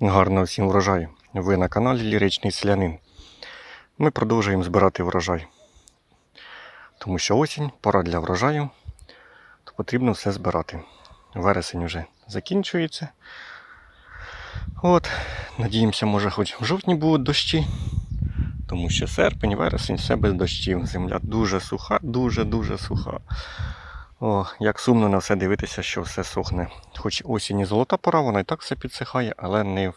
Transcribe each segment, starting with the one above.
Гарного всім врожаю. Ви на каналі Ліричний Селянин. Ми продовжуємо збирати врожай. Тому що осінь, пора для врожаю, то потрібно все збирати. Вересень вже закінчується. От, надіємося, може, хоч в жовтні будуть дощі. Тому що серпень, вересень, все без дощів. Земля дуже суха, дуже-дуже суха. О, як сумно на все дивитися, що все сохне. Хоч осінь і золота пора, вона і так все підсихає, але не в,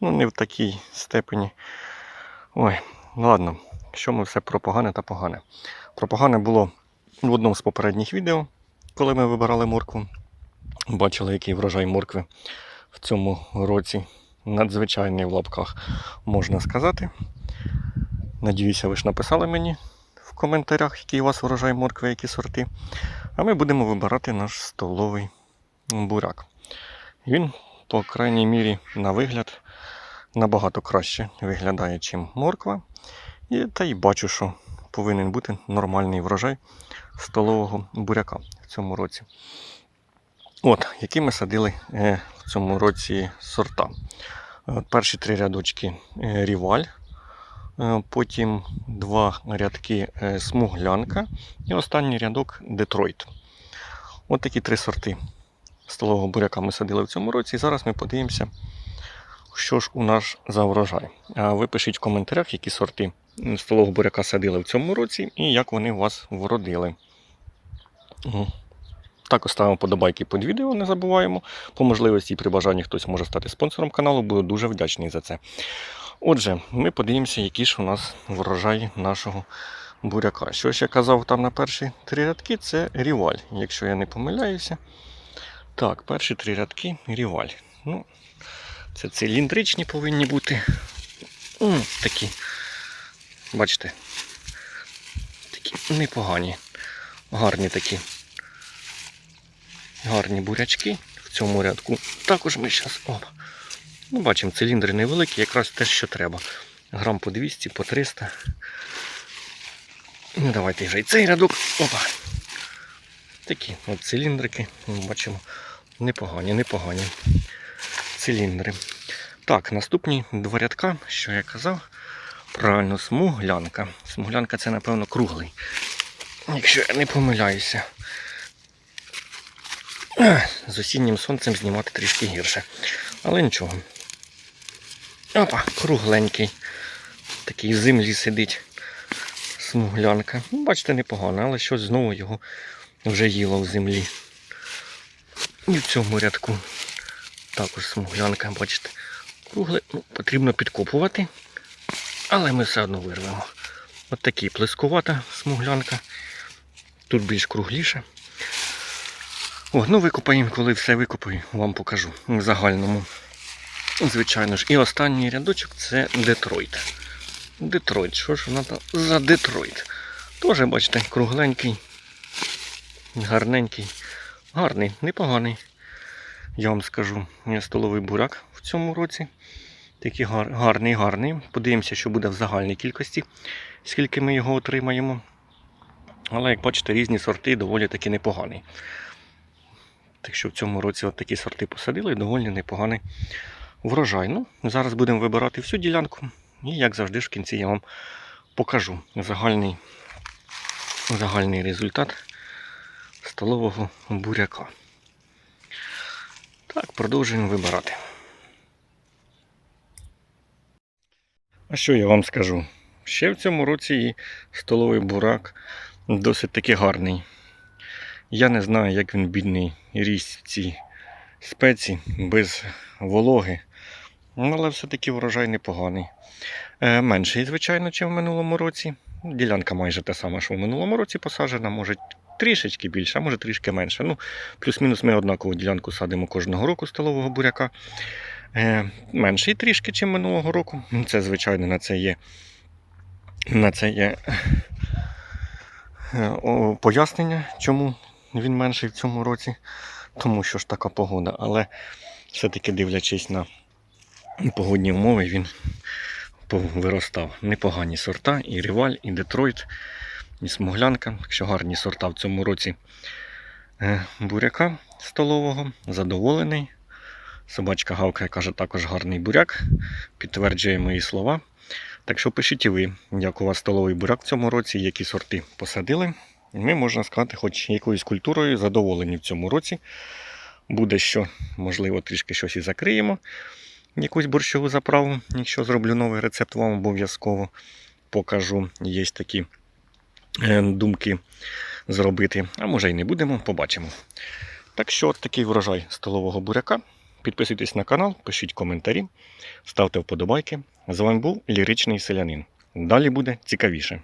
ну, не в такій степені. Ой, ну ладно, що ми все про погане та погане. Про погане було в одному з попередніх відео, коли ми вибирали моркву. Бачили, який врожай моркви в цьому році. Надзвичайний в лапках, можна сказати. Надіюся, ви ж написали мені в коментарях, який у вас врожай моркви, які сорти. А ми будемо вибирати наш столовий буряк. Він, по крайній мірі, на вигляд набагато краще виглядає, ніж морква. І, та й бачу, що повинен бути нормальний врожай столового буряка в цьому році. От, які ми садили е, в цьому році сорта. Перші три рядочки е, ріваль, потім два рядки е, смуглянка і останній рядок Детройт. От такі три сорти столового буряка ми садили в цьому році. І зараз ми подивимося, що ж у нас за врожай. Ви пишіть в коментарях, які сорти столового буряка садили в цьому році і як вони у вас вродили. Також ставимо подобайки під відео, не забуваємо. По можливості і при бажанні хтось може стати спонсором каналу, буду дуже вдячний за це. Отже, ми подивимося, які ж у нас врожай нашого буряка. Що ж я казав там на перші три рядки, це ріваль, якщо я не помиляюся. Так, перші три рядки ріваль. Ну, це циліндричні повинні бути. М, такі. Бачите, такі непогані, гарні такі. Гарні бурячки в цьому рядку. Також ми зараз. Ну, бачимо, циліндри невеликі, якраз те, що треба. Грам по 200, по 300. Ну, давайте вже і цей рядок. Опа. Такі от циліндрики. Ми бачимо. Непогані, непогані циліндри. Так, наступні два рядка, що я казав. Правильно, смуглянка. Смуглянка це, напевно, круглий. Якщо я не помиляюся. З осіннім сонцем знімати трішки гірше. Але нічого. Опа, кругленький. Такий в землі сидить. Смуглянка. Ну, бачите, непогано, але щось знову його вже їло в землі. І в цьому рядку також смуглянка, бачите, кругле. Ну, потрібно підкопувати, але ми все одно вирвемо. От такий плескувата смуглянка. Тут більш кругліше. О, ну викопаємо, коли все викопаю, вам покажу в загальному. Звичайно ж. І останній рядочок це Детройт. Детройт. Що ж вона там за Детройт? Теж, бачите, кругленький, гарненький, гарний, непоганий. Я вам скажу, столовий буряк в цьому році. Такий гарний, гарний. Подивимося, що буде в загальній кількості, скільки ми його отримаємо. Але, як бачите, різні сорти доволі таки непогані. Так що в цьому році от такі сорти посадили, доволі непоганий врожай. Ну, зараз будемо вибирати всю ділянку. І, як завжди, в кінці я вам покажу загальний, загальний результат столового буряка. Так, продовжуємо вибирати. А що я вам скажу? Ще в цьому році і столовий бурак досить таки гарний. Я не знаю, як він бідний ріс в цій спеці без вологи. Але все-таки врожай непоганий. Е, менший, звичайно, ніж в минулому році. Ділянка майже та сама, що в минулому році посаджена, може трішечки більше, а може трішки менше. Ну, плюс-мінус ми однакову ділянку садимо кожного року столового буряка. Е, менший трішки, ніж минулого року. Ну, Це, звичайно, на це є. На це є е, пояснення, чому він менший в цьому році. Тому що ж така погода. Але все-таки дивлячись на погодні умови, він виростав. Непогані сорта, і Ріваль, і Детройт, і Смуглянка. Так що гарні сорта в цьому році е, буряка столового. Задоволений Собачка гавкає, каже, також гарний буряк. Підтверджує мої слова. Так що пишіть і ви, як у вас столовий буряк в цьому році, які сорти посадили. Ми, можна сказати, хоч якоюсь культурою задоволені в цьому році. Буде що, можливо, трішки щось і закриємо. Якусь борщову заправу, якщо зроблю новий рецепт, вам обов'язково покажу. Є такі е, думки зробити. А може і не будемо, побачимо. Так що, такий врожай столового буряка. Підписуйтесь на канал, пишіть коментарі, ставте вподобайки. З вами був ліричний селянин. Далі буде цікавіше.